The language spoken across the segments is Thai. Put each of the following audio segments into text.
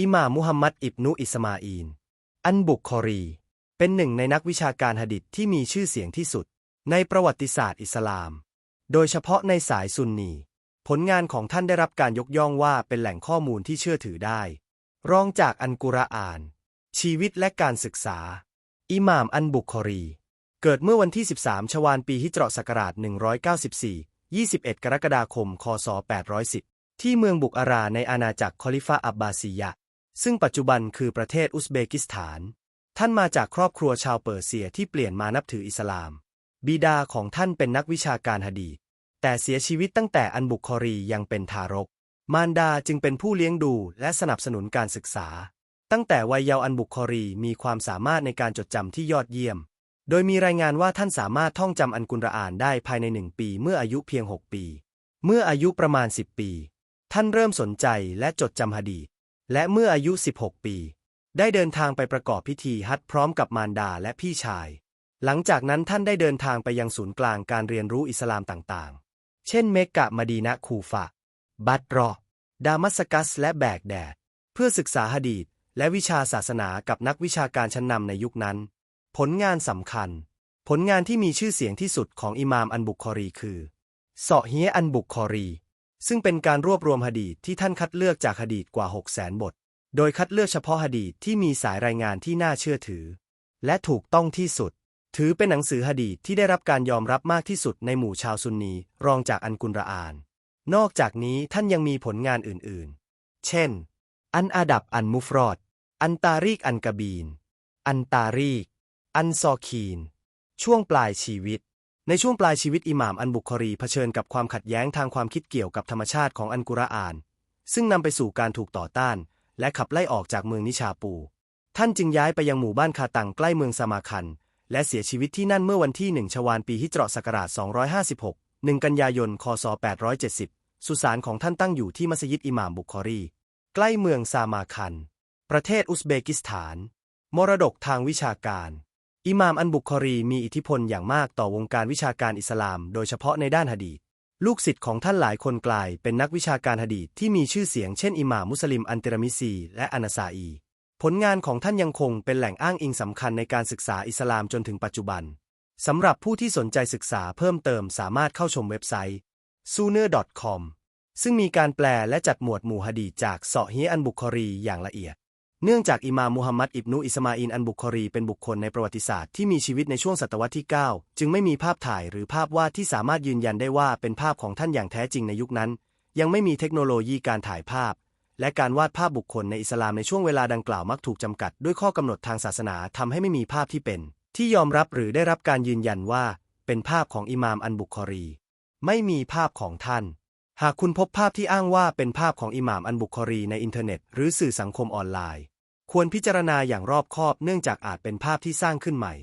อิหม่ามุฮัมมัดอิบนุอิสมาอีน อันบุคคอรี เป็นหนึ่งในนักวิชาการหะดิษที่มีชื่อเสียงที่สุด ในประวัติศาสตร์อิสลาม โดยเฉพาะในสายซุนนี ผลงานของท่านได้รับการยกย่องว่าเป็นแหล่งข้อมูลที่เชื่อถือได้ รองจากอันกุรอาน ชีวิตและการศึกษา อิหม่ามอันบุคคอรี เกิดเมื่อวันที่ 13 ชวาลปีฮิจเราะห์ศักราช 194 21 กรกฎาคม คศ 810 ที่เมืองบุกอาราในอาณาจักรคอลิฟาอับบาซียะ ซึ่งปัจจุบันคือประเทศอุซเบกิสถาน ท่านมาจากครอบครัวชาวเปอร์เซียที่เปลี่ยนมานับถืออิสลาม บิดาของท่านเป็นนักวิชาการหะดี แต่เสียชีวิตตั้งแต่อันบุคคอรียังเป็นทารก มารดาจึงเป็นผู้เลี้ยงดูและสนับสนุนการศึกษา ตั้งแต่วัยเยาว์อันบุคคอรีมีความสามารถในการจดจำที่ยอดเยี่ยม โดยมีรายงานว่าท่านสามารถท่องจำอันกุรอานได้ภายในหนึ่งปีเมื่ออายุเพียง 6 ปี เมื่ออายุประมาณ 10 ปี ท่านเริ่มสนใจและจดจำหะดีษ และเมื่ออายุ 16 ปี ได้เดินทางไปประกอบพิธีฮัจญ์พร้อมกับมารดาและพี่ชาย หลังจากนั้นท่านได้เดินทางไปยังศูนย์กลางการเรียนรู้อิสลามต่างๆ เช่นเมกกะมดีนะคูฟะ บัตรอ ดามัสกัส และแบกแดด เพื่อศึกษาหะดีษและวิชาศาสนากับนักวิชาการชั้นนำในยุคนั้น ผลงานสำคัญ ผลงานที่มีชื่อเสียงที่สุดของอิหม่ามอันบุคคอรีคือเสาะเฮียอันบุคคอรี ซึ่งเป็นการรวบรวมหดีษที่ท่านคัดเลือกจากหดีษกว่า 6 0 0 0 0 0 บท โดยคัดเลือกเฉพาะหดีษที่มีสายรายงานที่น่าเชื่อถือ และถูกต้องที่สุด ถือเป็นหนังสือหดีษที่ได้รับการยอมรับมากที่สุดในหมู่ชาวซุนนีรองจากอันกุรอาน นอกจากนี้ท่านยังมีผลงานอื่นๆ เช่น อันอาดับอันมุฟรอด อันตารีกอันกบีน อันตารีก อันซอคีน ช่วงปลายชีวิต ในช่วงปลายชีวิตอิหม่ามอันบุคคอรีเผชิญกับความขัดแย้งทางความคิดเกี่ยวกับธรรมชาติของอันกุรอาน ซึ่งนำไปสู่การถูกต่อต้าน และขับไล่ออกจากเมืองนิชาปู ท่านจึงย้ายไปยังหมู่บ้านคาตังใกล้เมืองสมาคัน และเสียชีวิตที่นั่นเมื่อวันที่1ชวาลปีฮิจเราะศักราช 256 1 กันยายน คศ 870 สุสานของท่านตั้งอยู่ที่มัสยิดอิหม่ามบุคคอรี ใกล้เมืองซามาคัน ประเทศอุซเบกิสถาน มรดกทางวิชาการ อิหม่ามอันบุคคอรีมีอิทธิพลอย่างมากต่อวงการวิชาการอิสลาม โดยเฉพาะในด้านหะดีษลูกศิษย์ของท่านหลายคนกลายเป็นนักวิชาการหะดีษที่มีชื่อเสียงเช่นอิหม่ามมุสลิมอันติรมิซี และอานาซาอี ผลงานของท่านยังคงเป็นแหล่งอ้างอิงสำคัญในการศึกษาอิสลามจนถึงปัจจุบันสำหรับผู้ที่สนใจศึกษาเพิ่มเติมสามารถเข้าชมเว็บไซต์ s u n e r c o m ซึ่งมีการแปลและจัดหมวดหมู่หะดีษจากเสาะฮีอันบุคคอรีอย่างละเอียด เนื่องจากอิมามมุฮัมมัดอิบนุอิสมาอินอันบุคคอรีเป็นบุคคลในประวัติศาสตร์ที่มีชีวิตในช่วงศตวรรษที่ 9 จึงไม่มีภาพถ่ายหรือภาพวาดที่สามารถยืนยันได้ว่าเป็นภาพของท่านอย่างแท้จริงในยุคนั้น ยังไม่มีเทคโนโลยีการถ่ายภาพ และการวาดภาพบุคคลในอิสลามในช่วงเวลาดังกล่าวมักถูกจำกัดด้วยข้อกำหนดทางศาสนาทำให้ไม่มีภาพที่เป็น ที่ยอมรับหรือได้รับการยืนยันว่า เป็นภาพของอิมามอันบุคคอรี ไม่มีภาพของท่าน หากคุณพบภาพที่อ้างว่าเป็นภาพของอิหม่ามอันบุคอรีในอินเทอร์เน็ต หรือสื่อสังคมออนไลน์ ควรพิจารณาอย่างรอบคอบเนื่องจากอาจเป็นภาพที่สร้างขึ้นใหม่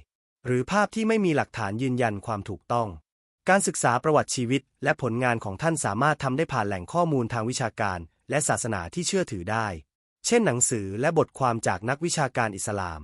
หรือภาพที่ไม่มีหลักฐานยืนยันความถูกต้อง การศึกษาประวัติชีวิต และผลงานของท่านสามารถทำได้ผ่านแหล่งข้อมูลทางวิชาการ และศาสนาที่เชื่อถือได้ เช่นหนังสือและบทความจากนักวิชาการอิสลาม